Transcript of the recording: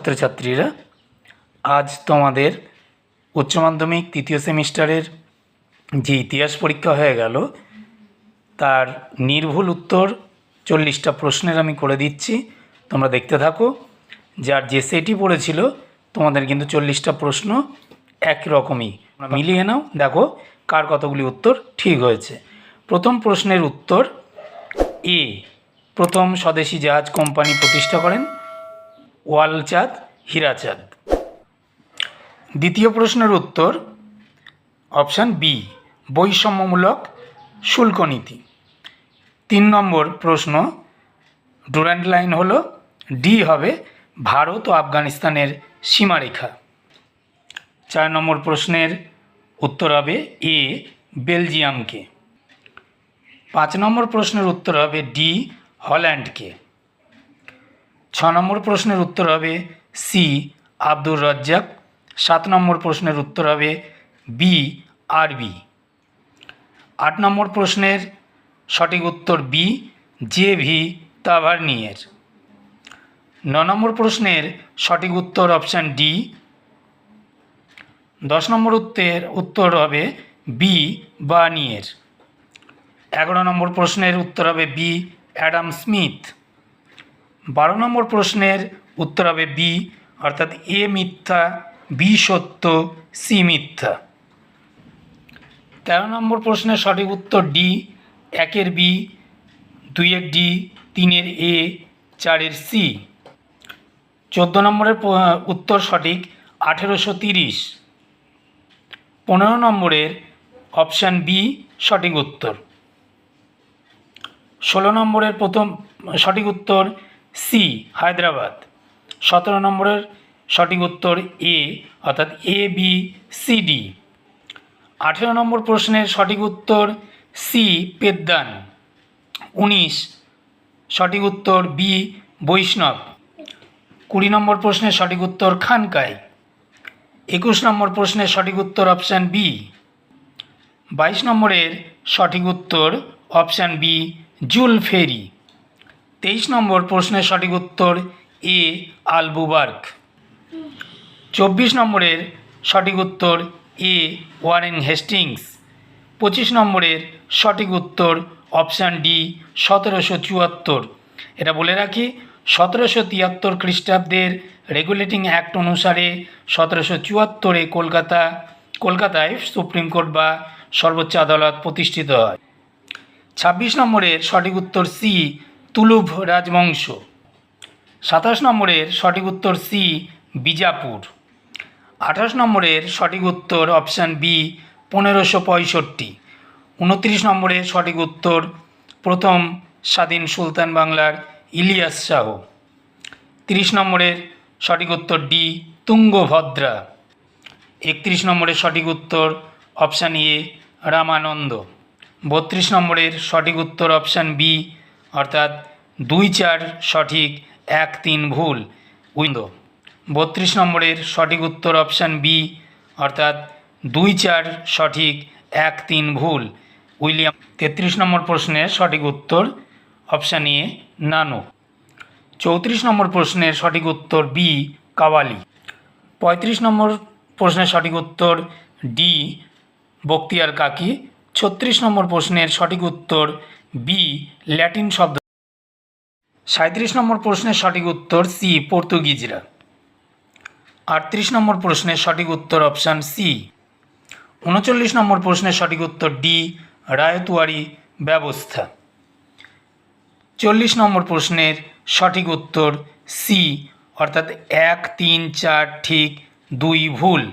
ছাত্রছাত্রীরা, আজ তোমাদের উচ্চ মাধ্যমিক তৃতীয় সেমিস্টারের যে ইতিহাস পরীক্ষা হয়ে গেল, তার নির্ভুল উত্তর চল্লিশটা প্রশ্নের আমি করে দিচ্ছি। তোমরা দেখতে থাকো, যার যে সেটি পড়েছিল, তোমাদের কিন্তু চল্লিশটা প্রশ্ন এক রকমই মিলিয়ে নাও, দেখো কার কতগুলি উত্তর ঠিক হয়েছে। প্রথম প্রশ্নের উত্তর, এ। প্রথম স্বদেশি জাহাজ কোম্পানি প্রতিষ্ঠা করেন। ওয়ালচাঁদ, হীরাচাঁদ। দ্বিতীয় প্রশ্নের উত্তর, অপশান বি, বৈষম্যমূলক শুল্ক নীতি। তিন নম্বর প্রশ্ন, ডুরান্ট লাইন হলো, ডি হবে ভারত ও আফগানিস্তানের সীমারেখা। চার নম্বর প্রশ্নের উত্তর হবে এ, বেলজিয়ামকে। পাঁচ নম্বর প্রশ্নের উত্তর হবে ডি, হল্যান্ডকে। ছ নম্বর প্রশ্নের উত্তর হবে সি, আব্দুর রাজ্জাক। সাত নম্বর প্রশ্নের উত্তর হবে বি, আরবি। আট নম্বর প্রশ্নের সঠিক উত্তর বি, জে ভি তাভারনিয়ের। ন নম্বর প্রশ্নের সঠিক উত্তর অপশান ডি। দশ নম্বর উত্তর উত্তর হবে বি বানিয়ের এগারো নম্বর প্রশ্নের উত্তর হবে বি, অ্যাডাম স্মিথ। বারো নম্বর প্রশ্নের উত্তর হবে বি, অর্থাৎ এ মিথ্যা, বি সত্য, সি মিথ্যা। তেরো নম্বর প্রশ্নের সঠিক উত্তর ডি, একের বি, দুইয়ের ডি, তিনের এ, চারের সি। চোদ্দ নম্বরের উত্তর সঠিক, আঠেরোশো তিরিশ। পনেরো নম্বরের অপশান বি, সঠিক উত্তর। ষোলো নম্বরের প্রথম, সঠিক উত্তর সি, হায়দ্রাবাদ। সতেরো নম্বরের সঠিক উত্তর এ, অর্থাৎ এ, বি, সি, ডি। আঠেরো নম্বর প্রশ্নের সঠিক উত্তর সি, পেদ্দান। উনিশ, সঠিক উত্তর বি, বৈষ্ণব। কুড়ি নম্বর প্রশ্নের সঠিক উত্তর খানকাই একুশ নম্বর প্রশ্নের সঠিক উত্তর অপশান বি। বাইশ নম্বরের সঠিক উত্তর অপশান বি জুল ফেরি তেইশ নম্বর প্রশ্নের সঠিক উত্তর এ আলবুবার্গ। চব্বিশ নম্বরের সঠিক উত্তর এ ওয়ারেন হেস্টিংস। পঁচিশ নম্বরের সঠিক উত্তর অপশান ডি সতেরোশো চুয়াত্তর। এটা বলে রাখি, সতেরোশো তিয়াত্তর খ্রিস্টাব্দের রেগুলেটিং অ্যাক্ট অনুসারে সতেরোশো চুয়াত্তরে কলকাতা, কলকাতায় সুপ্রিম কোর্ট বা সর্বোচ্চ আদালত প্রতিষ্ঠিত হয়। ছাব্বিশ নম্বরের সঠিক উত্তর সি তুলুভ রাজবংশ। সাতাশ নম্বরের সঠিক উত্তর সি, বিজাপুর। আঠাশ নম্বরের সঠিক উত্তর অপশান বি, পনেরোশো পঁয়ষট্টি। উনত্রিশ নম্বরের সঠিক উত্তর প্রথম স্বাধীন সুলতান বাংলার ইলিয়াস শাহ। তিরিশ নম্বরের সঠিক উত্তর ডি, তুঙ্গভদ্রা। একত্রিশ নম্বরের সঠিক উত্তর অপশান এ, রামানন্দ। বত্রিশ নম্বরের সঠিক উত্তর অপশান বি অর্থাৎ দুই চার সঠিক, এক তিন ভুল। উইন্ডো। বত্রিশ নম্বরের সঠিক উত্তর অপশান বি, অর্থাৎ দুই চার সঠিক, এক তিন ভুল। উইলিয়াম, তেত্রিশ নম্বর প্রশ্নের সঠিক উত্তর অপশান এ নানক চৌত্রিশ নম্বর প্রশ্নের সঠিক উত্তর বি, কাওয়ালি। পঁয়ত্রিশ নম্বর প্রশ্নের সঠিক উত্তর ডি, বক্তিয়ার কাকি। ছত্রিশ নম্বর প্রশ্নের সঠিক উত্তর বি, ল্যাটিন শব্দ। সাঁত্রিশ নম্বর প্রশ্নের সঠিক উত্তর সি, পর্তুগিজরা। আটত্রিশ নম্বর প্রশ্নের সঠিক উত্তর অপশান সি। উনচল্লিশ নম্বর প্রশ্নের সঠিক উত্তর ডি রায়তুয়ারি ব্যবস্থা। চল্লিশ নম্বর প্রশ্নের সঠিক উত্তর সি, অর্থাৎ এক, তিন, চার, ঠিক, দুই, ভুল।